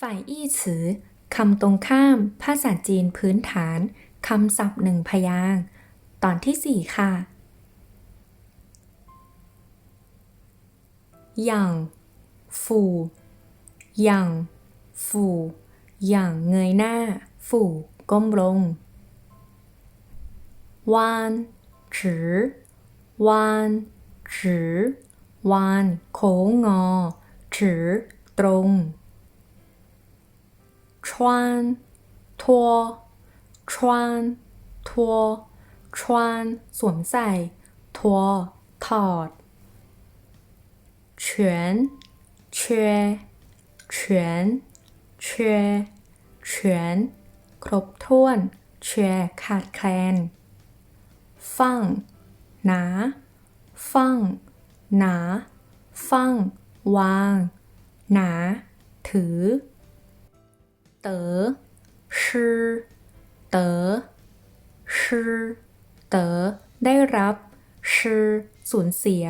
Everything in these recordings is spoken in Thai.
ฝ่ายอี้ฉือคำตรงข้าม ภาษาจีนพื้นฐานคำศัพท์หนึ่งพยางค์ตอนที่สี่ค่ะอย่างฝู่อย่างฝู่อย่างเงยหน้า ฝู่ก้มลงวานจือวานจือวานโค้งงอจือตรง 穿脱穿脱穿สวมใส่ ทัว ถอด全缺全缺全ครบถ้วนเชขาดแคลน ฟั่ง หนา ฟั่ง หนา ฟั่ง วาง หนา ถือ เต๋อชื่อเต๋อชื่อเต๋อได้รับชื่อสูญเสีย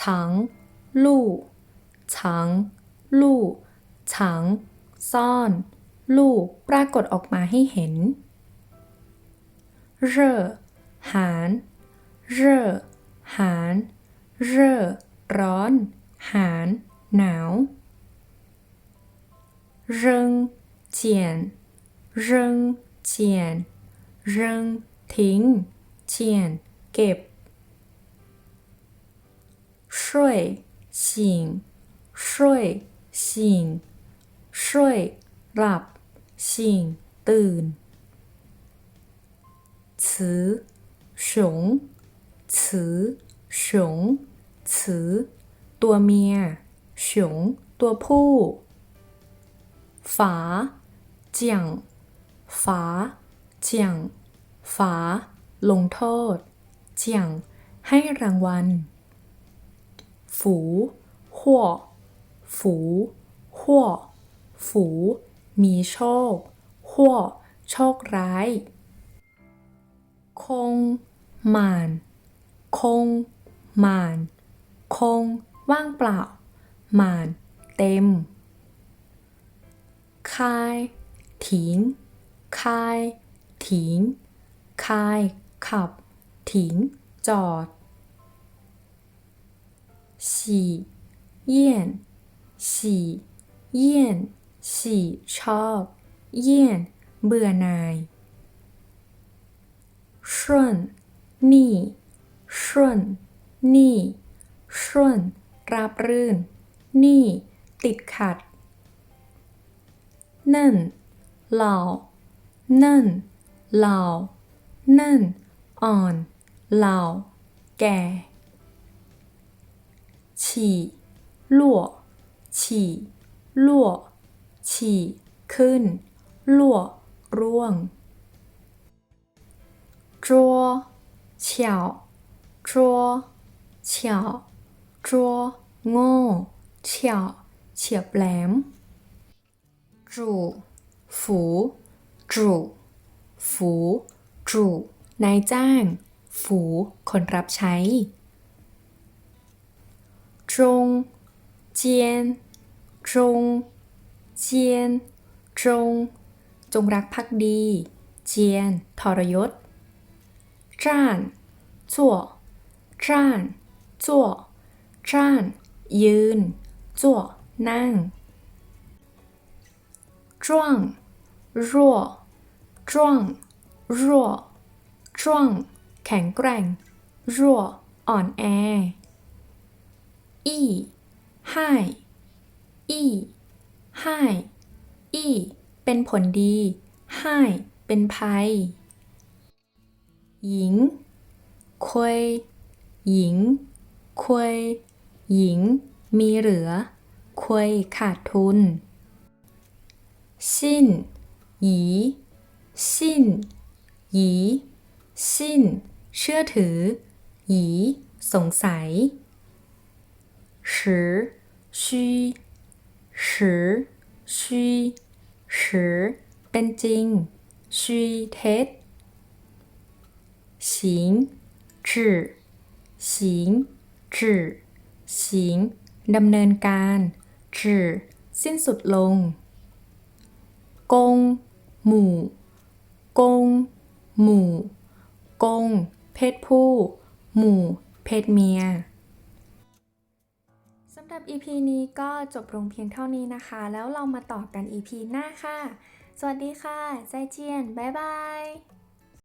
ฉังลู่ฉังลู่ฉังซ่อน ลู่ปรากฏออกมาให้เห็น เร่อหารเร่อหารเร่อร้อน หารหนาว เริง เจียน เริง เจียน เริง ทิ้ง เจียน เก็บ ช่วย醒ช่วย醒ช่วยหลับ醒ตื่น词熊词熊词ตัวเมีย熊ตัวผู้ ฝาเจียงฝาเจียงฝา ลงโทษ เจียง ให้รางวัล ฝูหัวฝูหัวฝู มีโชคหัวโชคร้าย คงหมานคงหมานคง ว่างเปล่าหมาน เต็ม ถิงคายถิงคายขับถิงจอดสีเยี่นสีเยี่นสีชอบ เยี่นเบื่อนายช่นนี่ช่วนนี่ราบรื่น นี่ ติดขัดนั่น เหล่านิ่นเหล่านิ่น อ่อนเหล่าแก่ฉี่ลั่วฉี่ลั่วฉี่ขึ้นลั่วร่วงจัวเฉาจัวเฉาจัวโง่เฉาเฉียบแหลมจู่ ฝูจู่ฝูจู่นายจ้าง ฝู คนรับใช้ จง เจียน จง เจียน จง จงรักภักดี เจียน ทรยศจ้านจั่วจ้านจั่วจ้าน ยืนจั่วนั่ง จ้วงรั่วจ้วงรั่วจ้วงแข็งแกร่งรั่วอ่อนแออี้ให้อี้ให้อี้เป็นผลดีให้เป็นภัย หญิง ควยหญิง ควยหญิง มีเหลือ ควยขาดทุน สิ้น หยี สิ้น หยี สิ้น เชื่อถือ หยี สงสัย สือชีสือชีสือเป็นจริง ชีเท็จ 行止行止行ดำเนินการ จื่อ สิ้นสุดลง กง หมู่ กง หมู่ กง เพศผู้ หมู่ เพศเมียสำหรับ EP นี้ก็จบลงเพียงเท่านี้นะคะ แล้วเรามาต่อกัน EP หน้าค่ะ สวัสดีค่ะ ใจเจียน บ๊ายบาย